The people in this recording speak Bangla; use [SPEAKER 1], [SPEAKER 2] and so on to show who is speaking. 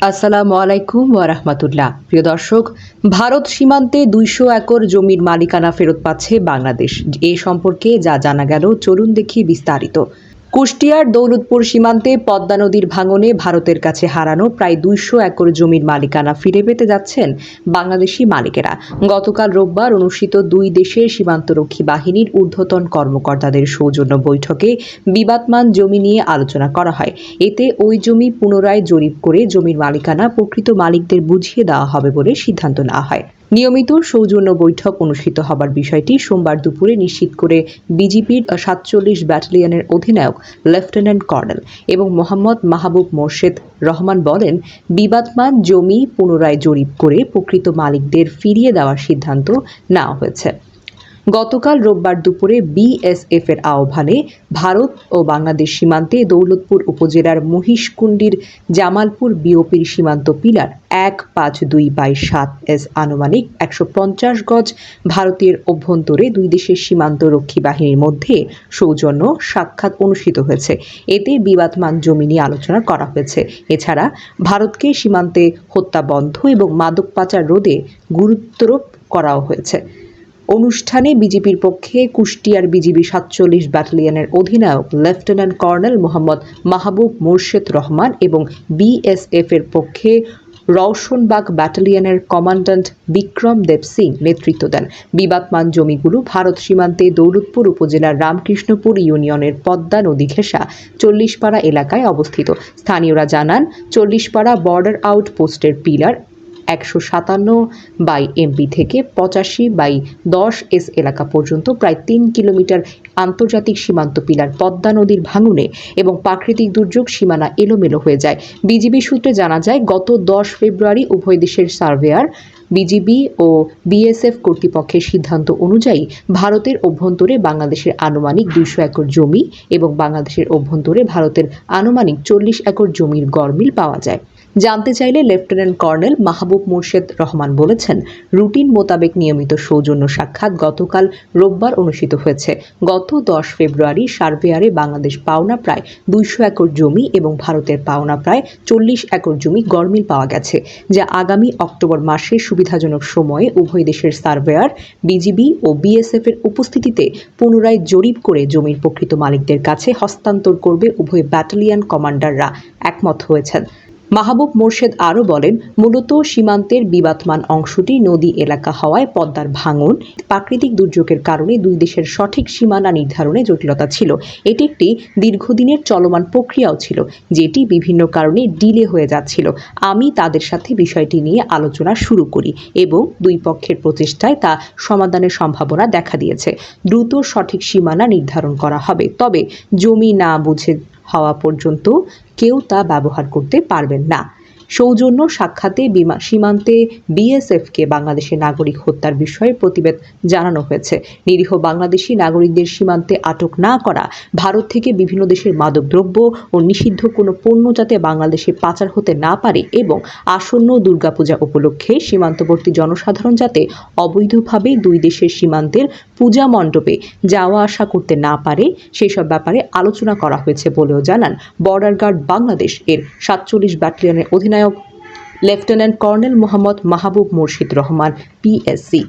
[SPEAKER 1] আসসালামু আলাইকুম ওয়ারাহমাতুল্লাহ প্রিয় দর্শক, ভারত সীমান্তে দুইশো একর জমির মালিকানা ফেরত পাচ্ছে বাংলাদেশ। এ সম্পর্কে যা জানা গেল, চলুন দেখি বিস্তারিত। কুষ্টিয়ার দৌলতপুর সীমান্তে পদ্মা নদীর ভাঙনে ভারতের কাছে হারানো প্রায় দুইশো একর জমির মালিকানা ফিরে পেতে যাচ্ছেন বাংলাদেশি মালিকেরা। গতকাল রোববার অনুষ্ঠিত দুই দেশের সীমান্তরক্ষী বাহিনীর ঊর্ধ্বতন কর্মকর্তাদের সৌজন্য বৈঠকে বিবাদমান জমি নিয়ে আলোচনা করা হয়। এতে ওই জমি পুনরায় জরিপ করে জমির মালিকানা প্রকৃত মালিকদের বুঝিয়ে দেওয়া হবে বলে সিদ্ধান্ত নেওয়া হয়। নিয়মিত সৌজন্য বৈঠক অনুষ্ঠিত হবার বিষয়টি সোমবার দুপুরে নিশ্চিত করে বিজিপির সাতচল্লিশ ব্যাটালিয়নের অধিনায়ক লেফটেন্যান্ট কর্নেল এবং মোহাম্মদ মাহবুব মোর্শেদ রহমান বলেন বিবাদমান জমি পুনরায় জরিপ করে প্রকৃত মালিকদের ফিরিয়ে দেওয়ার সিদ্ধান্ত নেওয়া হয়েছে। গতকাল রোববার দুপুরে বিএসএফ এর আহ্বানে ভারত ও বাংলাদেশ সীমান্তে দৌলতপুর উপজেলার মহিষকুণ্ডির জামালপুর বিওপির সীমান্ত পিলার এক পাঁচ দুই বাই সাত এস আনুমানিক একশো পঞ্চাশ গজ ভারতের অভ্যন্তরে দুই দেশের সীমান্ত রক্ষী বাহিনীর মধ্যে সৌজন্য সাক্ষাৎ অনুষ্ঠিত হয়েছে। এতে বিবাদমান জমি নিয়ে আলোচনা করা হয়েছে। এছাড়া ভারতকে সীমান্তে হত্যা বন্ধ এবং মাদক পাচার রোধে গুরুত্বারোপ করাও হয়েছে। অনুষ্ঠানে বিজেপির পক্ষে কুষ্টিয়ার বিজিবি সাতচল্লিশ ব্যাটালিয়নের অধিনায়ক লেফটেন্যান্ট কর্নেল মোহাম্মদ মাহবুব মোর্শেদ রহমান এবং বিএসএফ এর পক্ষে রওশনবাগ ব্যাটালিয়নের কমান্ড্যান্ট বিক্রম দেব সিং নেতৃত্ব দেন। বিবাদমান জমিগুলো ভারত সীমান্তে দৌলতপুর উপজেলার রামকৃষ্ণপুর ইউনিয়নের পদ্মা নদী ঘেঁষা চল্লিশপাড়া এলাকায় অবস্থিত। স্থানীয়রা জানান, চল্লিশপাড়া বর্ডার আউট পোস্টের পিলার একশো সাতান্ন বাই এমপি থেকে পঁচাশি বাই দশ এস এলাকা পর্যন্ত প্রায় তিন কিলোমিটার আন্তর্জাতিক সীমান্ত পিলার পদ্মা নদীর ভাঙনে এবং প্রাকৃতিক দুর্যোগ সীমানা এলোমেলো হয়ে যায়। বিজিবি সূত্রে জানা যায়, গত দশ ফেব্রুয়ারি উভয় দেশের সার্ভেয়ার, বিজিবি ও বিএসএফ কর্তৃপক্ষের সিদ্ধান্ত অনুযায়ী ভারতের অভ্যন্তরে বাংলাদেশের আনুমানিক দুইশো একর জমি এবং বাংলাদেশের অভ্যন্তরে ভারতের আনুমানিক চল্লিশ একর জমির গড়মিল পাওয়া যায়। জানতে চাইলে লেফটেন্যান্ট কর্নেল মাহবুব মোর্শেদ রহমান বলেছেন, রুটিন মোতাবেক নিয়মিত সৌজন্য সাক্ষাৎ গতকাল রোববার অনুষ্ঠিত হয়েছে। গত দশ ফেব্রুয়ারি সার্ভেয়ারে বাংলাদেশ পাওনা প্রায় দুইশো একর জমি এবং ভারতের পাওনা প্রায় চল্লিশ একর জমি গরমিল পাওয়া গেছে, যা আগামী অক্টোবর মাসে সুবিধাজনক সময়ে উভয় দেশের সার্ভেয়ার, বিজিবি ও বিএসএফ এর উপস্থিতিতে পুনরায় জরিপ করে জমির প্রকৃত মালিকদের কাছে হস্তান্তর করবে উভয় ব্যাটালিয়ান কমান্ডাররা। একমত হয়েছেন। মাহবুব মোর্শেদ আরও বলেন, মূলত সীমান্তের বিবাদমান অংশটি নদী এলাকা হওয়ায় পদ্মার ভাঙন, প্রাকৃতিক দুর্যোগের কারণে দুই দেশের সঠিক সীমানা নির্ধারণে জটিলতা ছিল। এটি একটি দীর্ঘদিনের চলমান প্রক্রিয়াও ছিল, যেটি বিভিন্ন কারণে ডিলে হয়ে যাচ্ছিল। আমি তাদের সাথে বিষয়টি নিয়ে আলোচনা শুরু করি এবং দুই পক্ষের প্রচেষ্টায় তা সমাধানের সম্ভাবনা দেখা দিয়েছে। দ্রুত সঠিক সীমানা নির্ধারণ করা হবে, তবে জমি না বুঝে হওয়া পর্যন্ত কেউ তা ব্যবহার করতে পারবেন না। সৌজন্য সাক্ষাতে বিমা, সীমান্তে বিএসএফকে বাংলাদেশের নাগরিক হত্যার বিষয়ে প্রতিবেদ জানানো হয়েছে। নিরীহ বাংলাদেশি নাগরিকদের সীমান্তে আটক না করা, ভারত থেকে বিভিন্ন দেশের মাদকদ্রব্য ও নিষিদ্ধ কোনো পণ্য যাতে বাংলাদেশে পাচার হতে না পারে এবং আসন্ন দুর্গাপূজা উপলক্ষে সীমান্তবর্তী জনসাধারণ যাতে অবৈধভাবে দুই দেশের সীমান্তের পূজা মণ্ডপে যাওয়া আসা করতে না পারে সেই সব ব্যাপারে আলোচনা করা হয়েছে বলেও জানান বর্ডার গার্ড বাংলাদেশ এর সাতচল্লিশ ব্যাটালিয়নের অধিনায়ক লেফটেন্যান্ট কর্নেল মোহাম্মদ মাহবুব মুর্শিদ রহমান, পিএসসি।